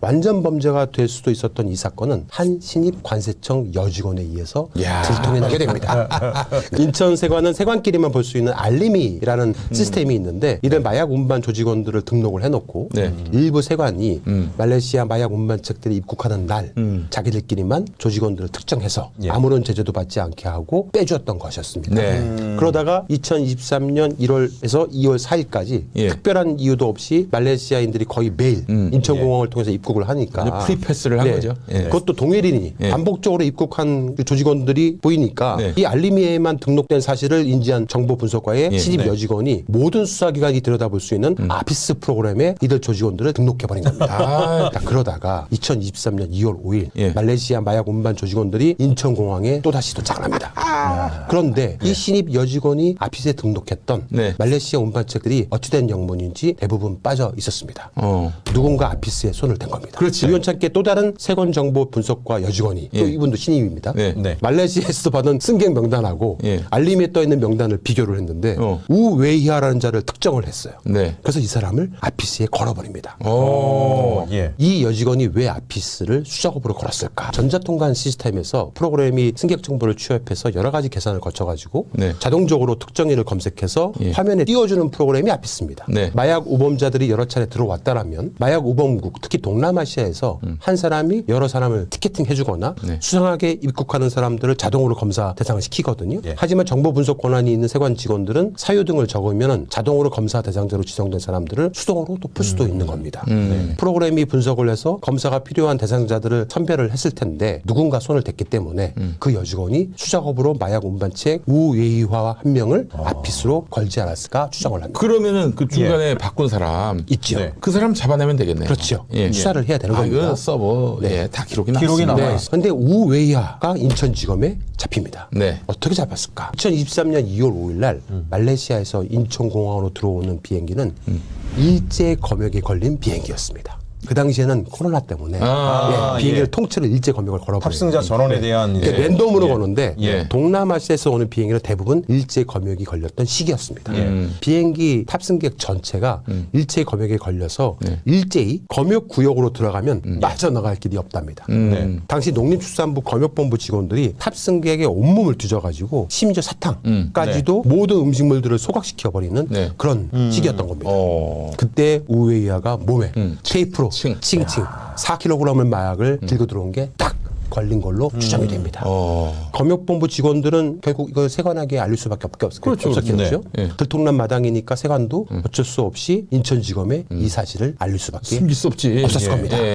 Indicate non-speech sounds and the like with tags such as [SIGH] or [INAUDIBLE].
완전 범죄가 될 수도 있었던 이 사건은 한 신입 관세청 여직원에 의해서 야. 들통이 나게 됩니다. [LAUGHS] 인천 세관은 세관끼리만 볼 수 있는 알림이라는 시스템이 있는데 이런 마약 운반 조직원들을 등록을 해놓고 네. 일부 세관이 말레이시아 마약 운반책들이 입국하는 날 자기들끼리만 조직원들을 특정해서 예. 아무런 제재도 받지 않게 하고 빼주었던 것이었습니다. 네. 그러다가 2023년 1월에서 2월 4일까지 예. 특별한 이유도 없이 말레이시아인들이 거의 매일 인천공항을 통해서 입국 을 하니까 프리패스를 한 거죠. 예. 그것도 동일인이 예. 반복적으로 입국한 그 조직원들이 보이니까 네. 이 알림이에만 등록된 사실을 인지한 정보 분석과의 예. 신입 네. 여직원이 모든 수사기관이 들여다볼 수 있는 아피스 프로그램에 이들 조직원들을 등록해버린 겁니다. 음. [LAUGHS] 아. 자, 그러다가 2023년 2월 5일 예. 말레이시아 마약 운반 조직원들이 인천공항에 또다시 도착을 합니다. 그런데 이 신입 여직원이 아피스에 등록했던 네. 말레이시아 운반책들이 어찌된 영문인지 대부분 빠져 있었습니다. 어. 누군가 아피스에 손을 댄 겁니다. 그렇지. 우연찮게 또 다른 세관 정보 분석과 여직원이 또 예. 이분도 신입입니다. 네. 네. 말레이시아에서 받은 승객 명단하고 예. 알림에 떠 있는 명단을 비교를 했는데 어. 우웨이하라는 자를 특정을 했어요. 네. 그래서 이 사람을 아피스에 걸어버립니다. 어. 예. 이 여직원이 왜 아피스를 수작업으로 걸었을까? 전자통관 시스템에서 프로그램이 승객 정보를 취합해서 여러 가지 계산을 거쳐가지고 네. 자동적으로 특정인을 검색해서 예. 화면에 띄워주는 프로그램이 아피스입니다. 네. 마약 우범자들이 여러 차례 들어왔다라면 마약 우범국 특히 동남 아시아에서 한 사람이 여러 사람을 티켓팅 해주거나 음. 네. 수상하게 입국하는 사람들을 자동으로 검사 대상을 시키거든요. 예. 하지만 정보 분석 권한이 있는 세관 직원들은 사유 등을 적으면 자동으로 검사 대상자로 지정된 사람들을 수동으로 또 풀 수도 음. 있는 겁니다. 네. 프로그램이 분석을 해서 검사가 필요한 대상자들을 선별을 했을 텐데 누군가 손을 댔기 때문에 음. 그 여직원이 수작업으로 마약 운반책 우예의화 한 명을 어. 아피스로 걸지 않았을까 추정을 합니다. 그러면은 그 중간에 바꾼 사람 있죠. 네. 그 사람 잡아내면 되겠네요. 그렇죠. 예. 수사를 해야 되는 아, 겁니다. 이거 서버 네. 예, 다 기록이 기록이. 남아 네. 있어요. 근데 우웨이하가 인천지검에 잡힙니다. 네. 어떻게 잡았을까? 2023년 2월 5일 날 말레이시아에서 인천공항으로 들어오는 비행기는 일제 검역에 걸린 비행기였습니다. 그 당시에는 코로나 때문에 아, 예, 비행기를 예. 통째로 일제 검역을 걸어버려요. 탑승자 전원에 대한 이렇게 이제 랜덤으로 예. 거는데 예. 동남아시아에서 오는 비행기는 대부분 일제 검역이 걸렸던 시기였습니다. 음. 비행기 탑승객 전체가 일제 검역에 걸려서 네. 일제히 검역 구역으로 들어가면 빠져나갈 길이 없답니다. 음. 네. 당시 농림축산부 검역본부 직원들이 탑승객의 온몸을 뒤져가지고 심지어 사탕까지도 모든 음식물들을 소각시켜 버리는 네. 그런 시기였던 겁니다. 어. 그때 우웨이아가 몸에 테이프로 칭. 칭칭 4kg의 마약을 들고 들어온 게 딱 걸린 걸로 추정이 됩니다. 어. 검역본부 직원들은 결국 이걸 세관에게 알릴 수밖에 없- 없- 그렇죠, 없었겠죠. 네. 예. 들통난 마당이니까 세관도 어쩔 수 없이 인천지검에 이 사실을 알릴 수밖에 숨길 수 없지. 없었을 예. 겁니다. 예.